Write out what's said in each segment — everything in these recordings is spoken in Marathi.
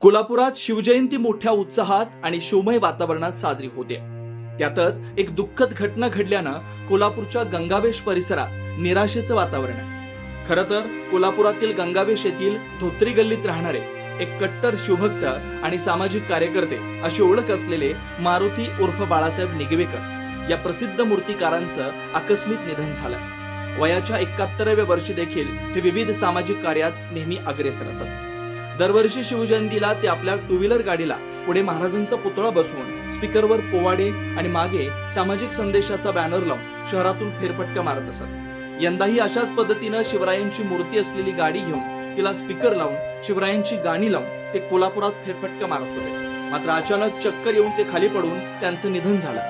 कोल्हापुरात शिवजयंती मोठ्या उत्साहात आणि शिवमय वातावरणात साजरी होते. त्यातच एक दुःखद घटना घडल्यानं कोल्हापूरच्या गंगावेश परिसरात निराशेचं वातावरण आहे. खर तर कोल्हापुरातील गंगावेश येथील धोत्री गल्लीत राहणारे एक कट्टर शिवभक्त आणि सामाजिक कार्यकर्ते अशी ओळख असलेले मारुती उर्फ बाळासाहेब निगवेकर या प्रसिद्ध मूर्तिकारांचं आकस्मिक निधन झालं. वयाच्या एकाहत्तराव्या वर्षी देखील हे विविध सामाजिक कार्यात नेहमी अग्रेसर असत. दरवर्षी शिवजयंतीला ते आपल्या टू व्हीलर गाडीला पुढे महाराजांचा पुतळा बसवून स्पीकरवर पोवाडे आणि मागे सामाजिक संदेशाचा बॅनर लावून शहरातून फेरफटका मारत असत. यंदाही अशाच पद्धतीनं शिवरायांची मूर्ती असलेली गाडी घेऊन तिला स्पीकर लावून शिवरायांची गाणी लावून ते कोल्हापुरात फेरफटका मारत होते. मात्र अचानक चक्कर येऊन ते खाली पडून त्यांचं निधन झालं.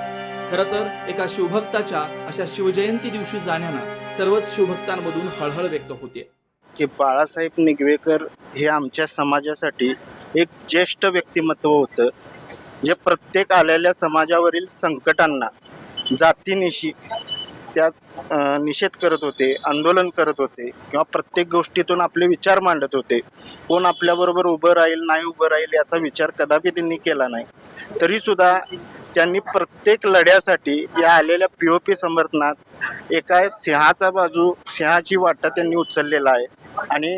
खरं तर एका शिवभक्ताच्या अशा शिवजयंती दिवशी जाण्यानं सर्वच शिवभक्तांमधून हळहळ व्यक्त होते की बाळासाहेब निगवेकर हे आमच्या समाजासाठी एक ज्येष्ठ व्यक्तिमत्व होतं. जे प्रत्येक आलेल्या समाजावरील संकटांना जातीनिशी त्यात निषेध करत होते आंदोलन करत होते किंवा प्रत्येक गोष्टीतून आपले विचार मांडत होते. कोण आपल्याबरोबर उभं राहील नाही उभं राहील याचा विचार कदापि त्यांनी केला नाही. तरीसुद्धा त्यांनी प्रत्येक लढ्यासाठी या आलेल्या पी ओ पी समर्थनात एका सिंहाचा बाजू सिंहाची वाटा त्यांनी उचललेला आहे. आणि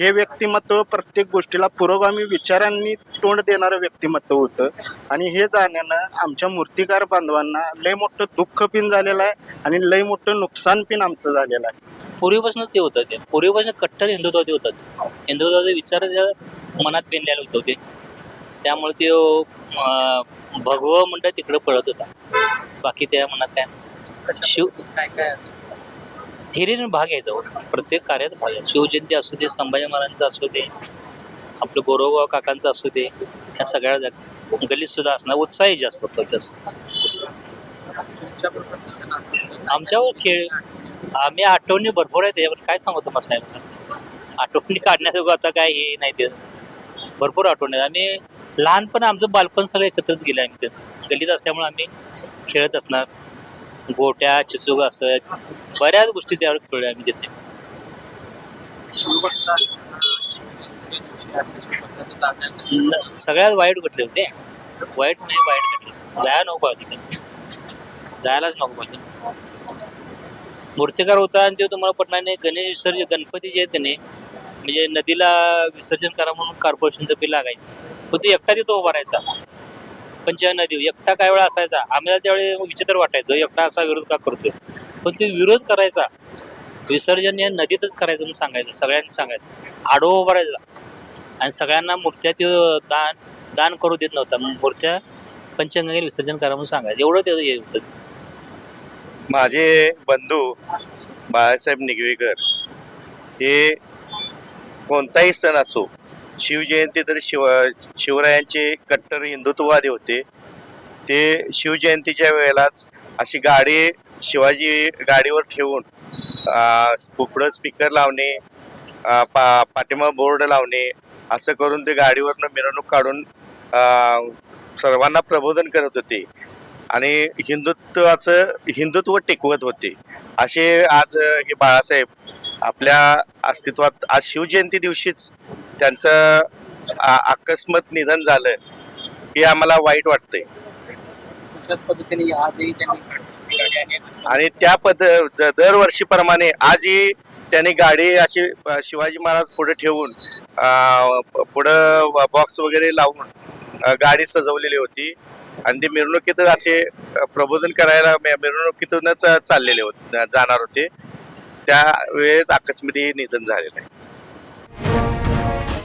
हे व्यक्तिमत्व प्रत्येक गोष्टीला पुरोगामी विचारांनी तोंड देणारं व्यक्तिमत्व होतं. आणि हे जाण्यानं आमच्या मूर्तिकार बांधवांना लय मोठं दुःख पिन झालेलं आहे आणि लय मोठं नुकसान पिन आमचं झालेलं आहे. पूर्वीपासूनच ते होतं ते. पूर्वीपासून कट्टर हिंदुत्वादी होतात हिंदुत्वाचे विचार त्या मनात पेनलेले होते होते त्यामुळे ते भगव म्हणतात तिकडं पळत होता. बाकी त्या मनात काय शिव काय काय असेल? हिरीने भाग घ्यायचा हो. प्रत्येक कार्यात भाग आहे शिवजयंती असू दे संभाजी महाराजांचं असू दे आपलं गोरोगाव काकांचं असू दे ह्या सगळ्या जाग- गल्लीत सुद्धा असणार. उत्साही जास्त होतो तसं. आमच्यावर खेळ. आम्ही आठवणी भरपूर आहेत त्याच्यावर काय सांगू तुम्हाला साहेब? आठवणी काढण्याचं आता काय हे नाही ते भरपूर आठवणी आहेत. आम्ही लहानपण आमचं बालपण सगळं एकत्रच गेलं आम्ही त्याचं. गल्लीत असल्यामुळे आम्ही खेळत असणार. गोट्या चिचुक असत बऱ्याच गोष्टी त्यावर खेळल्या आम्ही तिथे. सगळ्यात वाईट घटले होते? वाईट नाही वाईट घटले जायला नको पाहिजे तिथे. जायलाच नको पाहिजे मूर्तिकार होता आणि ते तुम्हाला पटणार नाही. गणेश विसर्जन गणपती जे आहेत त्याने म्हणजे नदीला विसर्जन करा म्हणून कॉर्पोरेशनचं बिल लागायचं. पण तो एकटा तिथं उभा राहायचा. पंचायत नदी एकटा काय वेळा असायचा? आम्हाला त्यावेळी विचित्र वाटायचं एकटा असा विरोध का करतोय? पण तो विरोध करायचा विसर्जन या नदीतच करायचं म्हणून सांगायचं सगळ्यांनी सांगायचं. आडोबा भरायचा आणि सगळ्यांना मूर्त्या त्यो दान दान करू देत नव्हता. मग मूर्त्या पंचगंगेला विसर्जन करा म्हणून सांगायचं. एवढं ते हे होतं. माझे बंधू बाळासाहेब निगवेकर हे कोणताही सण असो शिवजयंती तर शिव शिवरायांचे कट्टर हिंदुत्ववादी होते. ते शिवजयंतीच्या वेळेलाच अशी गाडी शिवाजी गाडीवर ठेवून पुढं स्पीकर लावणे पा पाठिंबा बोर्ड लावणे असं करून ते गाडीवरनं मिरवणूक काढून सर्वांना प्रबोधन करत होते. आणि हिंदुत्वाचं हिंदुत्व टिकवत होते. असे आज हे बाळासाहेब आपल्या अस्तित्वात आज शिवजयंती दिवशीच त्यांचं अकस्मात निधन झालं हे आम्हाला वाईट वाटतंय. तशाच पद्धतीने आजही त्यांनी गाडी आणि त्या पद दरवर्षीप्रमाणे आजही त्यांनी गाडी अशी शिवाजी महाराज पुढे ठेवून पुढं बॉक्स वगैरे लावून गाडी सजवलेली होती. आणि ते मिरवणुकीत असे प्रबोधन करायला मिरवणुकीतूनच चाललेले होते जाणार होते. त्यावेळेस आकस्मिक हे निधन झालेलं आहे.